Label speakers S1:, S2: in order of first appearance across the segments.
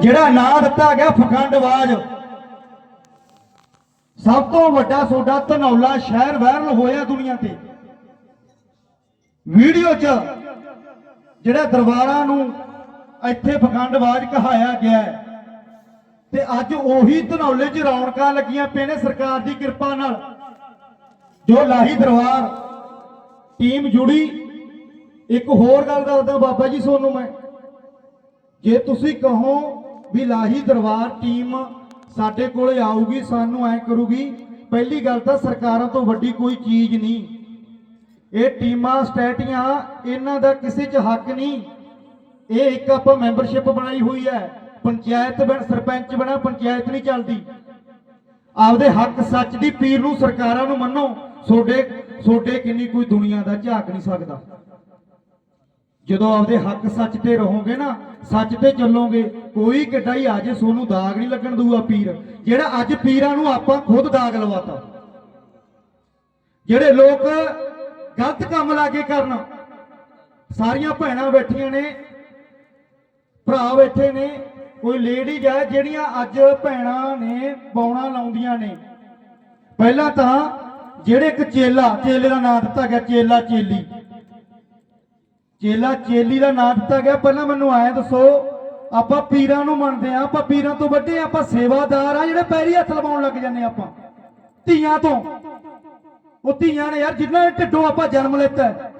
S1: ਜਿਹੜਾ ਨਾਂ ਦਿੱਤਾ ਗਿਆ ਫਖੰਡਵਾਜ। ਸਭ ਤੋਂ ਵੱਡਾ ਸੋਡਾ ਧਨੌਲਾ ਸ਼ਹਿਰ ਵਾਇਰਲ ਹੋਇਆ ਦੁਨੀਆ ਤੇ। ਵੀਡੀਓ 'ਚ ਜਿਹੜਾ ਦਰਬਾਰਾਂ ਨੂੰ ਇੱਥੇ ਫਖੰਡਵਾਜ ਕਹਾਇਆ ਗਿਆ ਹੈ, ਤੇ ਅੱਜ ਉਹੀ ਧਨੌਲੇ 'ਚ ਰੌਣਕਾਂ ਲੱਗੀਆਂ ਪਏ ਨੇ ਸਰਕਾਰ ਦੀ ਕਿਰਪਾ ਨਾਲ। ਜੋ ਲਾਹੀ ਦਰਬਾਰ, ਟੀਮ ਜੁੜੀ। ਇੱਕ ਹੋਰ ਗੱਲ ਦੱਸਦਾ ਬਾਬਾ ਜੀ ਤੁਹਾਨੂੰ ਮੈਂ। ਜੇ ਤੁਸੀਂ ਕਹੋ ਵੀ ਲਾਹੀ ਦਰਬਾਰ ਟੀਮ ਸਾਡੇ ਕੋਲੇ ਆਊਗੀ, ਸਾਨੂੰ ਐ ਕਰੂਗੀ, ਪਹਿਲੀ ਗੱਲ ਤਾਂ ਸਰਕਾਰਾਂ ਤੋਂ ਵੱਡੀ ਕੋਈ ਚੀਜ਼ ਨਹੀਂ। ਇਹ ਟੀਮਾਂ, ਸਟੈਟੀਆਂ, ਇਹਨਾਂ ਦਾ ਕਿਸੇ 'ਚ ਹੱਕ ਨਹੀਂ। ਇਹ ਇੱਕ ਆਪਾਂ ਮੈਂਬਰਸ਼ਿਪ ਬਣਾਈ ਹੋਈ ਹੈ। ਪੰਚਾਇਤ ਬਣ, ਸਰਪੰਚ ਬਣਾ, ਪੰਚਾਇਤ ਨਹੀਂ ਚੱਲਦੀ। ਆਪਦੇ ਹੱਕ ਸੱਚ ਦੀ ਪੀਰ ਨੂੰ ਸਰਕਾਰਾਂ ਨੂੰ ਮੰਨੋ ਸੋਡੇ ਸੋਡੇ ਕਿੰਨੀ ਕੋਈ ਦੁਨੀਆ ਦਾ ਝਾਕ ਨਹੀਂ ਸਕਦਾ। ਜਦੋਂ ਆਪਦੇ ਹੱਕ ਸੱਚ ਤੇ ਰਹੋਗੇ ਨਾ, ਸੱਚ ਤੇ ਚੱਲੋਗੇ, ਕੋਈ ਕਿੱਡਾ ਹੀ ਅੱਜ ਸੋਨੂੰ ਦਾਗ ਨਹੀਂ ਲੱਗਣ ਦੂਆ ਪੀਰ। ਜਿਹੜਾ ਅੱਜ ਪੀਰਾਂ ਨੂੰ ਆਪਾਂ ਖੁਦ ਦਾਗ ਲਵਾਤਾ। ਜਿਹੜੇ ਲੋਕ ਗਲਤ ਕੰਮ ਲਾਗੇ ਕਰਨ, ਸਾਰੀਆਂ ਭੈਣਾਂ ਬੈਠੀਆਂ ਨੇ, ਭਰਾ ਬੈਠੇ ਨੇ, ਕੋਈ ਲੇਡੀਜ਼ ਹੈ ਜਿਹੜੀਆਂ ਅੱਜ ਭੈਣਾਂ ਨੇ ਬੌਣਾ ਲਾਉਂਦੀਆਂ ਨੇ। ਪਹਿਲਾਂ ਤਾਂ ਜਿਹੜੇ ਇੱਕ ਚੇਲਾ, ਚੇਲੇ ਦਾ ਨਾਮ ਦਿੱਤਾ ਗਿਆ, ਚੇਲਾ ਚੇਲੀ। ਚੇਲਾ ਚੇਲੀ ਦਾ ਨਾਂ ਦਿੱਤਾ ਗਿਆ। ਪਹਿਲਾਂ ਮੈਨੂੰ ਐਂ ਦੱਸੋ, ਆਪਾਂ ਪੀਰਾਂ ਨੂੰ ਮੰਨਦੇ ਆ ਆਪਾਂ ਪੀਰਾਂ ਤੋਂ ਵੱਡੇ ਆਪਾਂ ਸੇਵਾਦਾਰ ਆ ਜਿਹੜੇ ਪੈਰੀ ਹੱਥ ਲਵਾਉਣ ਲੱਗ ਜਾਂਦੇ ਆਪਾਂ। ਧੀਆਂ ਤੋਂ। ਉਹ ਧੀਆਂ ਨੇ ਯਾਰ ਜਿਨ੍ਹਾਂ ਢਿੱਡੋਂ ਆਪਾਂ ਜਨਮ ਲਿੱਤਾ ਹੈ।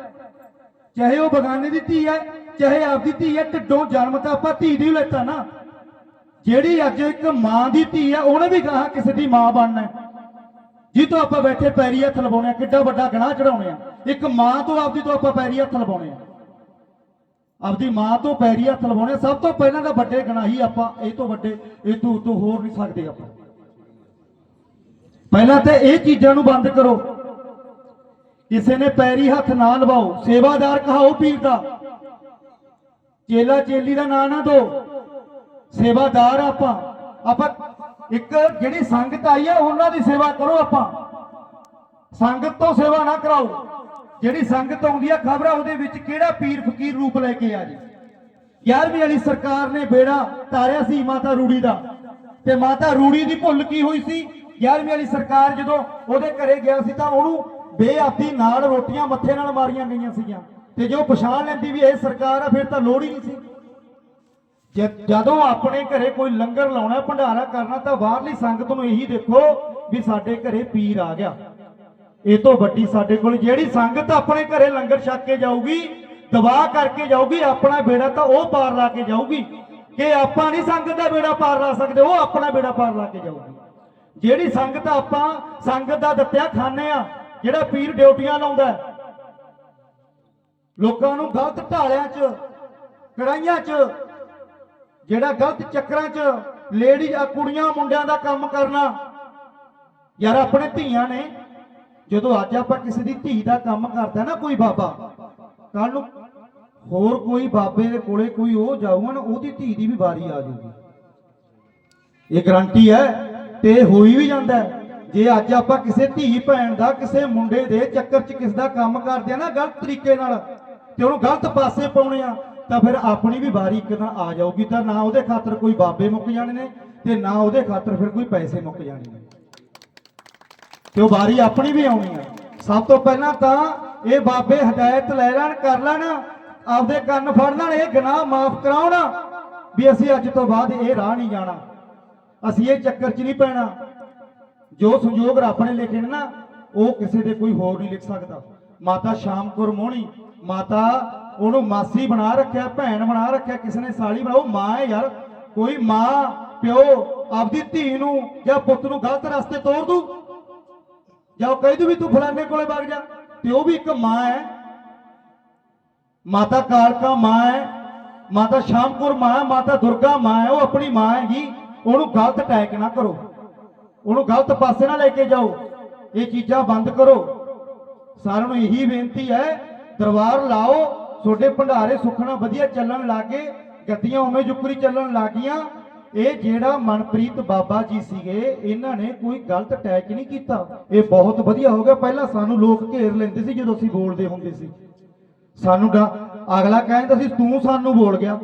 S1: ਚਾਹੇ ਉਹ ਬਗਾਨੇ ਦੀ ਧੀ ਹੈ, ਚਾਹੇ ਆਪਦੀ ਧੀ ਹੈ, ਢਿੱਡੋਂ ਜਨਮ ਤਾਂ ਆਪਾਂ ਧੀ ਦੀ ਹੀ ਲੈਤਾ ਨਾ। ਜਿਹੜੀ ਅੱਜ ਇੱਕ ਮਾਂ ਦੀ ਧੀ ਹੈ, ਉਹਨੇ ਵੀ ਗਾਹਾਂ ਕਿਸੇ ਦੀ ਮਾਂ ਬਣਨਾ ਹੈ। ਜੀ ਤੋਂ ਆਪਾਂ ਬੈਠੇ ਪੈਰੀ ਹੱਥ ਲਵਾਉਣੇ ਆ ਕਿੱਡਾ ਵੱਡਾ ਗਨਾਹ ਚੜਾਉਣੇ ਆ ਇੱਕ ਮਾਂ ਤੋਂ ਆਪਦੀ ਤੋਂ ਆਪਾਂ ਪੈਰੀ ਹੱਥ ਲਵਾਉਣੇ ਆ ਆਪਦੀ ਮਾਂ ਤੋਂ ਪੈਰੀ ਹੱਥ ਲਵਾਉਣੇ, ਸਭ ਤੋਂ ਪਹਿਲਾਂ ਤਾਂ ਵੱਡੇ ਗਣਾਹੀ ਆਪਾਂ, ਇਹ ਤੋਂ ਵੱਡੇ, ਇਹ ਤੋਂ ਤੋਂ ਹੋਰ ਨਹੀਂ ਸਕਦੇ ਆਪਾਂ। ਪਹਿਲਾਂ ਤੇ ਇਹ ਚੀਜ਼ਾਂ ਨੂੰ ਬੰਦ ਕਰੋ। ਕਿਸੇ ਨੇ ਪੈਰੀ ਹੱਥ ਨਾ ਲਵਾਓ, ਸੇਵਾਦਾਰ ਕਹਾਓ ਪੀਰ ਦਾ। ਚੇਲਾ ਚੇਲੀ ਦਾ ਨਾਂ ਨਾ ਦੋ। ਸੇਵਾਦਾਰ ਆਪਾਂ। ਆਪਾਂ ਇੱਕ ਜਿਹੜੀ ਸੰਗਤ ਆਈ ਆ, ਉਹਨਾਂ ਦੀ ਸੇਵਾ ਕਰੋ ਆਪਾਂ। ਸੰਗਤ ਤੋਂ ਸੇਵਾ ਨਾ ਕਰਾਓ। ਜਿਹੜੀ ਸੰਗਤ ਆਉਂਦੀ ਆ ਖਬਰ ਆ ਉਹਦੇ ਵਿੱਚ ਕਿਹੜਾ ਪੀਰ ਫਕੀਰ ਰੂਪ ਲੈ ਕੇ ਆ ਜੀ? 11ਵੀਂ ਵਾਲੀ ਸਰਕਾਰ ਨੇ ਬੇੜਾ ਤਾਰਿਆ ਸੀ ਮਾਤਾ ਰੂੜੀ ਦਾ। ਤੇ ਮਾਤਾ ਰੂੜੀ ਦੀ ਭੁੱਲ ਕੀ ਹੋਈ ਸੀ? 11ਵੀਂ ਵਾਲੀ ਸਰਕਾਰ ਜਦੋਂ ਉਹਦੇ ਘਰੇ ਗਿਆ ਸੀ ਤਾਂ ਉਹਨੂੰ ਬੇਆਬਦੀ ਨਾਲ ਰੋਟੀਆਂ ਮੱਥੇ ਨਾਲ ਮਾਰੀਆਂ ਗਈਆਂ ਸੀਗੀਆਂ। ਤੇ ਜੋ ਪਛਾਣ ਲੈਂਦੀ ਵੀ ਇਹ ਸਰਕਾਰ ਆ, ਫਿਰ ਤਾਂ ਲੋੜ ਹੀ ਨਹੀਂ ਸੀ। ਜਦੋਂ ਆਪਣੇ ਘਰੇ ਕੋਈ ਲੰਗਰ ਲਾਉਣਾ, ਭੰਡਾਰਾ ਕਰਨਾ, ਤਾਂ ਬਾਹਰਲੀ ਸੰਗਤ ਨੂੰ ਇਹੀ ਦੇਖੋ ਵੀ ਸਾਡੇ ਘਰੇ ਪੀਰ ਆ ਗਿਆ। ਇਹ ਤੋਂ ਵੱਡੀ ਸਾਡੇ ਕੋਲ ਜਿਹੜੀ ਸੰਗਤ ਆਪਣੇ ਘਰੇ ਲੰਗਰ ਛਕ ਕੇ ਜਾਊਗੀ ਦਵਾ ਕਰਕੇ ਜਾਊਗੀ, ਆਪਣਾ ਬੇੜਾ ਤਾਂ ਉਹ ਪਾਰ ਲਾ ਕੇ ਜਾਊਗੀ। ਕਿ ਆਪਾਂ ਨਹੀਂ ਸੰਗਤ ਦਾ ਬੇੜਾ ਪਾਰ ਲਾ ਸਕਦੇ, ਉਹ ਆਪਣਾ ਬੇੜਾ ਪਾਰ ਲਾ ਕੇ ਜਾਊਗੀ। ਜਿਹੜੀ ਸੰਗਤ ਆਪਾਂ ਸੰਗਤ ਦਾ ਦਿੱਤਿਆ ਖਾਣੇ ਆ, ਜਿਹੜਾ ਪੀਰ ਡਿਊਟੀਆਂ ਲਾਉਂਦਾ ਲੋਕਾਂ ਨੂੰ ਗਲਤ ਢਾਲਿਆਂ 'ਚ ਕੜਾਈਆਂ 'ਚ, ਜਿਹੜਾ ਗਲਤ ਚੱਕਰਾਂ 'ਚ ਲੇਡੀ ਆ ਕੁੜੀਆਂ ਮੁੰਡਿਆਂ ਦਾ ਕੰਮ ਕਰਨਾ, ਯਾਰ ਆਪਣੇ ਧੀਆਂ ਨੇ ਜਦੋਂ ਅੱਜ ਆਪਾਂ ਕਿਸੇ ਦੀ ਧੀ ਦਾ ਕੰਮ ਕਰਦਾ ਨਾ ਕੋਈ ਬਾਬਾ ਕੱਲ ਨੂੰ ਹੋਰ ਕੋਈ ਬਾਬੇ ਦੇ ਕੋਲੇ ਕੋਈ ਉਹ ਜਾਊਗਾ ਨਾ, ਉਹਦੀ ਧੀ ਦੀ ਵੀ ਵਾਰੀ ਆ ਜਾਊਗੀ। ਇਹ ਗਰੰਟੀ ਹੈ, ਤੇ ਹੋਈ ਵੀ ਜਾਂਦਾ ਜੇ ਅੱਜ ਆਪਾਂ ਕਿਸੇ ਧੀ ਭੈਣ ਦਾ, ਕਿਸੇ ਮੁੰਡੇ ਦੇ ਚੱਕਰ 'ਚ ਕਿਸ ਦਾ ਕੰਮ ਕਰਦੇ ਆ ਨਾ ਗਲਤ ਤਰੀਕੇ ਨਾਲ, ਤੇ ਉਹਨੂੰ ਗਲਤ ਪਾਸੇ ਪਾਉਣੇ ਆ, ਤਾਂ ਫਿਰ ਆਪਣੀ ਵੀ ਵਾਰੀ ਇੱਕ ਦਿਨ ਆ ਜਾਊਗੀ, ਤਾਂ ਨਾ ਉਹਦੇ ਖਾਤਰ ਕੋਈ ਬਾਬੇ ਮੁੱਕ ਜਾਣੇ ਨੇ, ਤੇ ਨਾ ਉਹਦੇ ਖਾਤਰ ਫਿਰ ਕੋਈ ਪੈਸੇ ਮੁੱਕ ਜਾਣੇ ਨੇ। ਤੇ ਉਹ ਵਾਰੀ ਆਪਣੀ ਵੀ ਆਉਣੀ ਆ। ਸਭ ਤੋਂ ਪਹਿਲਾਂ ਤਾਂ ਇਹ ਬਾਬੇ ਹਦਾਇਤ ਲੈ ਲੈਣ, ਕਰ ਲੈਣ, ਆਪਦੇ ਕੰਨ ਫੜ ਲੈਣ, ਇਹ ਗੁਨਾਹ ਮਾਫ ਕਰਾਉਣ ਵੀ ਅਸੀਂ ਅੱਜ ਤੋਂ ਬਾਅਦ ਇਹ ਰਾਹ ਨਹੀਂ ਜਾਣਾ। ਅਸੀਂ ਇਹ ਚੱਕਰ 'ਚ ਨਹੀਂ ਪੈਣਾ। ਜੋ ਸੰਯੋਗ ਰੱਬ ਨੇ ਲਿਖੇ ਨੇ ਨਾ, ਉਹ ਕਿਸੇ ਦੇ ਕੋਈ ਹੋਰ ਨਹੀਂ ਲਿਖ ਸਕਦਾ। ਮਾਤਾ ਸ਼ਾਮਕੌਰ ਮੋਹਣੀ, ਮਾਤਾ ਉਹਨੂੰ ਮਾਸੀ ਬਣਾ ਰੱਖਿਆ, ਭੈਣ ਬਣਾ ਰੱਖਿਆ, ਕਿਸੇ ਨੇ ਸਾਲੀ ਬਣਾ, ਉਹ ਮਾਂ ਹੈ ਯਾਰ। ਕੋਈ ਮਾਂ, ਪਿਓ ਆਪਦੀ ਧੀ ਨੂੰ ਜਾਂ ਪੁੱਤ ਨੂੰ ਗਲਤ ਰਸਤੇ ਤੋਰ ਦੂ ਜਾਂ ਉਹ ਕਹਿ ਦੂ ਵੀ ਤੂੰ ਫਲਾਣੇ ਕੋਲੇ ਵਗ ਜਾ, ਤੇ ਉਹ ਵੀ ਇੱਕ ਮਾਂ ਹੈ। ਮਾਤਾ ਕਾਲਕਾ ਮਾਂ ਹੈ, ਮਾਤਾ ਸ਼ਾਮਕੌਰ ਮਾਂ ਹੈ, ਮਾਤਾ ਦੁਰਗਾ ਮਾਂ ਹੈ, ਉਹ ਆਪਣੀ ਮਾਂ ਹੈਗੀ, ਉਹਨੂੰ ਗਲਤ ਅਟੈਕ ਨਾ ਕਰੋ। ਉਹਨੂੰ ਗਲਤ ਪਾਸੇ ਨਾ ਲੈ ਕੇ ਜਾਓ। ਇਹ ਚੀਜ਼ਾਂ ਬੰਦ ਕਰੋ। ਸਾਰਿਆਂ ਨੂੰ ਇਹੀ ਬੇਨਤੀ ਹੈ, ਦਰਬਾਰ ਲਾਓ, ਤੁਹਾਡੇ ਭੰਡਾਰੇ ਸੁਖਣਾ ਵਧੀਆ ਚੱਲਣ ਲੱਗੇ ਗੱਦੀਆਂ ਉਵੇਂ ਜੁਕਰੀ ਚੱਲਣ ਲੱਗੀਆਂ ਇਹ ਜਿਹੜਾ ਮਨਪ੍ਰੀਤ ਬਾਬਾ ਜੀ ਸੀਗੇ, ਇਹਨਾਂ ਨੇ ਕੋਈ ਗਲਤ ਅਟੈਕ ਨਹੀਂ ਕੀਤਾ। ਇਹ ਬਹੁਤ ਵਧੀਆ ਹੋ ਗਿਆ। ਪਹਿਲਾਂ ਸਾਨੂੰ ਲੋਕ ਘੇਰ ਲੈਂਦੇ ਸੀ ਜਦੋਂ ਅਸੀਂ ਬੋਲਦੇ ਹੁੰਦੇ ਸੀ। ਸਾਨੂੰ ਡਾ- ਅਗਲਾ ਕਹਿੰਦਾ ਸੀ, ਤੂੰ ਸਾਨੂੰ ਬੋਲ ਗਿਆ।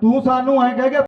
S1: ਤੂੰ ਸਾਨੂੰ ਐਂ ਕਹਿ ਗਿਆ